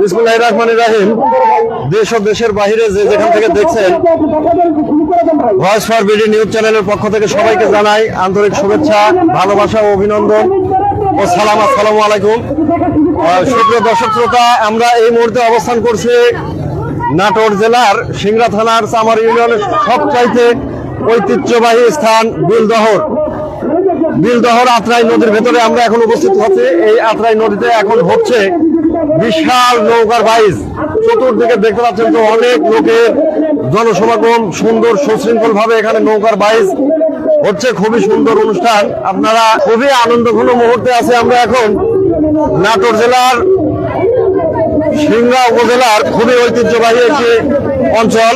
বিসমুল্লাহ রহমান রাহিম। দেশ ও দেশের বাহিরে যে যেখান থেকে দেখছেন ভয়েস ফর বিডি নিউজ চ্যানেলের পক্ষ থেকে সবাইকে জানাই আন্তরিক শুভেচ্ছা, ভালোবাসা ও অভিনন্দন ও সালাম, আসসালামু আলাইকুম। সুপ্রিয় দর্শক শ্রোতা, আমরা এই মুহূর্তে অবস্থান করছি নাটোর জেলার সিংড়া থানার চামার ইউনিয়নের সবচাইতে ঐতিহ্যবাহী স্থান বিলদহর। বিলদহর আত্রাই নদীর ভেতরে আমরা এখন উপস্থিত হচ্ছে। এই আত্রাই নদীতে এখন হচ্ছে বিশাল নৌকার বাইজ চতুর্দিকে দেখতে পাচ্ছেন তো অনেক লোকের জনসমাগম সুন্দর সুশৃঙ্খল ভাবে এখানে নৌকার বাইজ হচ্ছে খুবই সুন্দর অনুষ্ঠান। আপনারা খুবই আনন্দঘন মুহূর্তে আছে আমরা এখন। নাটোর জেলার সিংড়া উপজেলার খুবই ঐতিহ্যবাহী একটি অঞ্চল।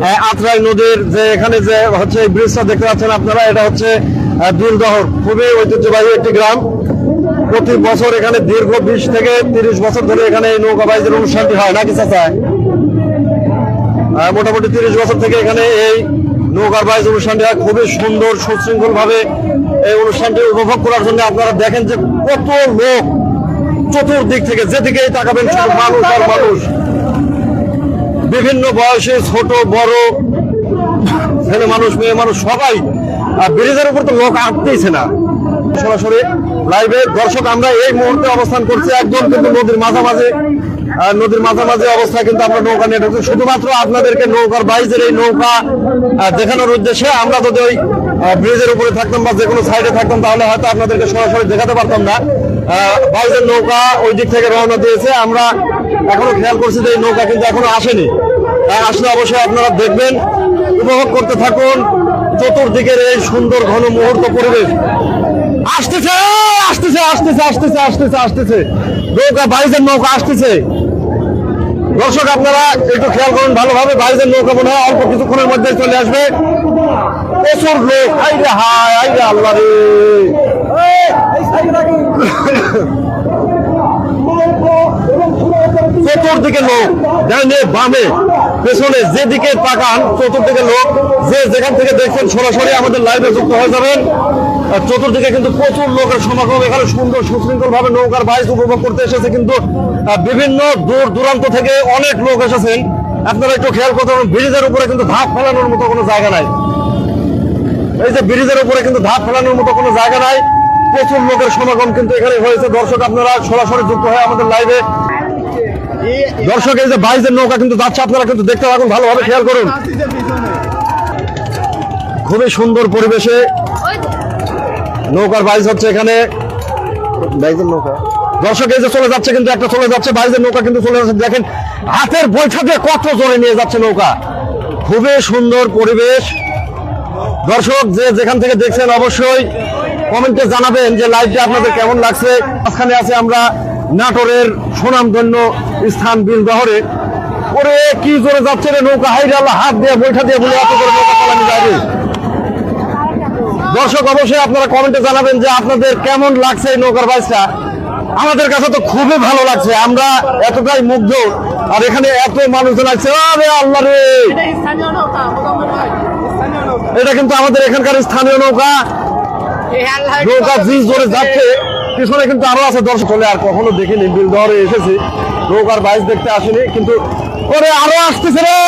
আহ, আত্রাই নদীর যে এখানে যে হচ্ছে এই ব্রিজটা দেখতে পাচ্ছেন আপনারা এটা হচ্ছে আহ, দিলদহর। খুবই ঐতিহ্যবাহী একটি গ্রাম। প্রতি বছর এখানে দীর্ঘ বিশ থেকে তিরিশ বছর ধরে এখানে এই নৌকা বাইজের অনুষ্ঠানটি হয় নাকি চাচা? আহ, মোটামুটি তিরিশ বছর থেকে এখানে এই নৌকার বাইজ অনুষ্ঠানটি হয়। খুবই সুন্দর সুশৃঙ্খল ভাবে এই অনুষ্ঠানটি উপভোগ করার জন্য আপনারা দেখেন যে কত লোক চতুর্দিক থেকে যেদিকেই তাকাবেন শুধু মানুষ আর মানুষ। বিভিন্ন বয়সে ছোট বড় ছেলে মানুষ মেয়ে মানুষ সবাই। আর ব্রিজের উপর তো লোক আটতেইছে না। সরাসরি লাইভে দর্শক, আমরা এই মুহূর্তে অবস্থান করছি একদম কিন্তু নদীর মাঝামাঝি। নদীর মাঝামাঝি অবস্থায় কিন্তু আমরা নৌকা নিয়ে ঢুকছি। শুধুমাত্র আপনাদেরকে নৌকার বাইজের এই নৌকা দেখানোর উদ্দেশ্যে আমরা যদি ওই ব্রিজের উপরে থাকতাম বা যে কোনো সাইডে থাকতাম, তাহলে হয়তো আপনাদেরকে সরাসরি দেখাতে পারতাম না। বাইজের নৌকা ওই দিক থেকে রওনা দিয়েছে। আমরা এখনও খেয়াল করছি যে এই নৌকা কিন্তু এখনও আসেনি। আসলে অবশ্যই আপনারা দেখবেন, উপভোগ করতে থাকুন। চতুর্দিকের এই সুন্দর ঘন মুহূর্ত পরিবেশ। আসতেছে আসতেছে আসতেছে আসতেছে আসতেছে আসতেছে। নৌকা বাইজের নৌকা আসতেছে। দর্শক, আপনারা একটু খেয়াল করুন, ভালোভাবে বাইজের নৌকা মনে হয় অল্প কিছুক্ষণের মধ্যে চলে আসবে। প্রচুর লোক আইরে হায় আইরে আল্লাহ রে। চতুর্দিকে লোক ডাইনে বামে, পেছনে যেদিকে তাকান, চতুর্দিকে লোক, যে যেখান থেকে দেখছেন সরাসরি আমাদের লাইভে যুক্ত হয়ে যাবেন। চতুর্দিকে কিন্তু প্রচুর লোকের সমাগম। এখানে সুন্দর সুশৃঙ্খল ভাবে নৌকার বাইচ উপভোগ করতে এসেছে কিন্তু বিভিন্ন দূর দূরান্ত থেকে অনেক লোক এসেছেন। আপনারা একটু খেয়াল করতে ব্রিজের উপরে কিন্তু ধাপ ফেলানোর মতো কোনো জায়গা নাই। এই যে ব্রিজের উপরে কিন্তু ধাপ ফেলানোর মতো কোনো জায়গা নাই। প্রচুর লোকের সমাগম কিন্তু এখানে হয়েছে। দর্শক, আপনারা সরাসরি যুক্ত হয়ে আমাদের লাইভে দর্শক, এই যে বাইশের নৌকা কিন্তু যাচ্ছে, আপনারা কিন্তু দেখতে থাকুন, ভালোভাবে খেয়াল করুন। খুবই সুন্দর পরিবেশে নৌকার বাইজ হচ্ছে এখানে। বাইজের নৌকা। দর্শক এই যে চলে যাচ্ছে কিন্তু একটা চলে যাচ্ছে বাইজের নৌকা কিন্তু চলে যাচ্ছে। দেখেন হাতের বৈঠা দিয়ে কত জোরে নিয়ে যাচ্ছে নৌকা। খুবই সুন্দর পরিবেশ। দর্শক যে যেখান থেকে দেখছেন অবশ্যই কমেন্টে জানাবেন যে লাইভটা আপনাদের কেমন লাগছে। মাঝখানে আছে আমরা নাটোরের সুনামধন্য স্থান বিলদহরে। ওরে কি জোরে যাচ্ছে রে নৌকা। হাইরে আল্লাহ হাত দিয়ে বৈঠা দিয়ে বলে এত করে নৌকা চালানো। দর্শক অবশ্যই আপনারা কমেন্টে জানাবেন যে আপনাদের কেমন লাগছে এই নৌকার বাইসটা আমাদের কাছে তো খুবই ভালো লাগছে। আমরা এতটাই মুগ্ধ আর এখানে এত মানুষজন আছে। আল্লাহ রে! এটা কিন্তু আমাদের এখানকার স্থানীয় নৌকা। নৌকা যে জোরে যাচ্ছে। পিছনে কিন্তু আরও আছে। দর্শক, চলে আর কখনো দেখিনি। বিল দরে এসেছি। নৌকার বাইজ দেখতে আসেনি, কিন্তু ওরে আরও আসতেছে রে!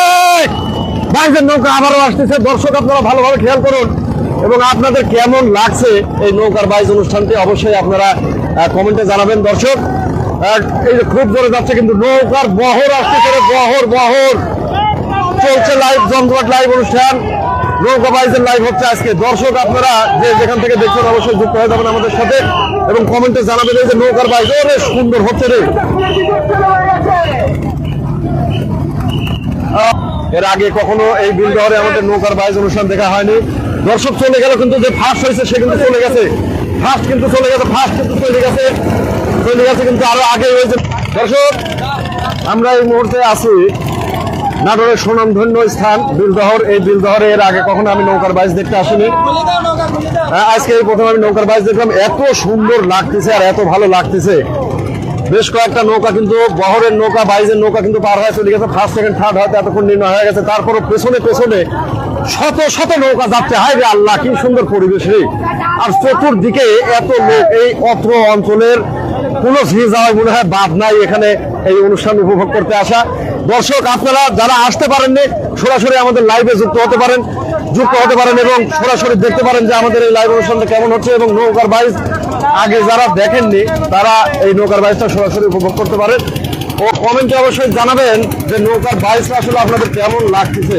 বাইজের নৌকা আবারও আসতেছে। দর্শক, আপনারা ভালোভাবে খেয়াল করুন। এবং আপনাদের কেমন লাগছে এই নৌকার বাইজ অনুষ্ঠানটি অবশ্যই আপনারা কমেন্টে জানাবেন দর্শক। এই যে খুব জোরে যাচ্ছে কিন্তু নৌকার বহর আসতেছে রে, বহর বহর। চলছে লাইভ জমজমাট লাইভ অনুষ্ঠান। নৌকা বাইজের লাইভ হচ্ছে আজকে। দর্শক আপনারা যে যেখান থেকে দেখছেন অবশ্যই যুক্ত হয়ে যাবেন আমাদের সাথে এবং কমেন্টে জানাবেন এই যে নৌকার বাইজ। ওরে সুন্দর হচ্ছে রে। এর আগে কখনো এই বিলডহরে আমাদের নৌকার বাইজ অনুষ্ঠান দেখা হয়নি। দর্শক চলে গেল কিন্তু যে ফার্স্ট হয়েছে, সে কিন্তু চলে গেছে। ফার্স্ট কিন্তু চলে গেছে ফার্স্ট কিন্তু চলে গেছে। চলে গেছে কিন্তু আরও আগে হয়েছে দর্শক, আমরা এই মুহূর্তে আছি নাটোরের সুনামধন্য স্থান, বিলদহর। এই বিলদহরে এর আগে কখনো আমি নৌকার বাইজ দেখতে আসিনি। আজকে এই প্রথম আমি নৌকার বাইজ দেখলাম। এত সুন্দর লাগতেছে আর এত ভালো লাগতেছে। বেশ কয়েকটা নৌকা কিন্তু বহরের নৌকা বাইজের নৌকা কিন্তু পার হয়ে চলে গেছে। ফার্স্ট সেকেন্ড থার্ড হয়তো এতক্ষণ নির্ণয় হয়ে গেছে। তারপরও পেছনে পেছনে শত শত নৌকা যাচ্ছে। হায় রে আল্লাহ, কি সুন্দর পরিবেশ রে। আর চতুর্দিকে এত লোক এই অত্র অঞ্চলের কোনো ভিড় যাওয়ায় মনে হয় বাদ নাই। এখানে এই অনুষ্ঠান উপভোগ করতে আসা। দর্শক, আপনারা যারা আসতে পারেননি, সরাসরি আমাদের লাইভে যুক্ত হতে পারেন, যুক্ত হতে পারেন এবং সরাসরি দেখতে পারেন যে আমাদের এই লাইভ অনুষ্ঠানটা কেমন হচ্ছে এবং নৌকার বাইজ আগে যারা দেখেননি, তারা এই নৌকার বাইজটা সরাসরি উপভোগ করতে পারেন। ও কমেন্টে অবশ্যই জানাবেন যে নৌকার বাইজটা আসলে আপনাদের কেমন লাগতেছে।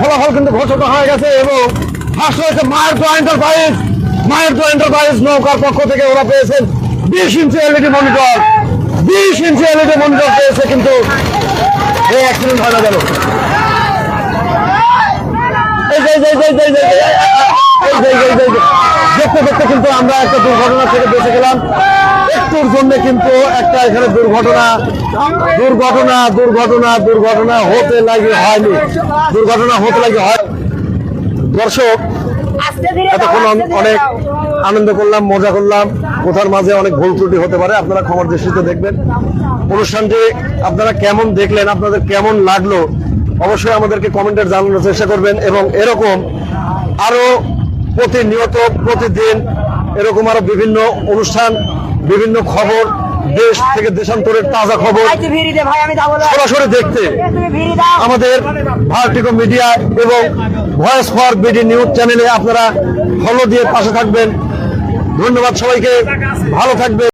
ফলাফল কিন্তু ঘোষণা হয়ে গেছে এবং ফার্স্ট হয়েছে মায়ের তো এন্টারপ্রাইজ মায়ের তো এন্টারপ্রাইজ নৌকার পক্ষ থেকে ওরা পেয়েছেন বিশ ইঞ্চি এলইডি মনিটর খুবই সিনসিয়ারিটি মনোযোগ পেয়েছে কিন্তু এই অ্যাক্সিডেন্ট হয় না গেল দেখতে দেখতে কিন্তু আমরা একটা দুর্ঘটনা থেকে বেঁচে গেলাম একটুর জন্য কিন্তু একটা এখানে দুর্ঘটনা দুর্ঘটনা দুর্ঘটনা দুর্ঘটনা হতে লাগে হয়নি দুর্ঘটনা হতে লাগে হয় দর্শক এতক্ষণ অনেক আনন্দ করলাম মজা করলাম। কোথার মাঝে অনেক ভুল ত্রুটি হতে পারে আপনারা ক্ষমার দৃষ্টিতে দেখবেন। অনুষ্ঠানটি আপনারা কেমন দেখলেন আপনাদের কেমন লাগল অবশ্যই আমাদেরকে কমেন্টের জানানোর চেষ্টা করবেন এবং এরকম আরও প্রতিনিয়ত প্রতিদিন এরকম আরও বিভিন্ন অনুষ্ঠান বিভিন্ন খবর দেশ থেকে দেশান্তরের তাজা খবর। সরাসরি দেখতে। আমাদের ভারতীয় মিডিয়া এবং ভয়েস ফর বিডি নিউজ চ্যানেলে আপনারা ফলো দিয়ে পাশে থাকবেন। ধন্যবাদ সবাইকে। ভালো থাকবেন।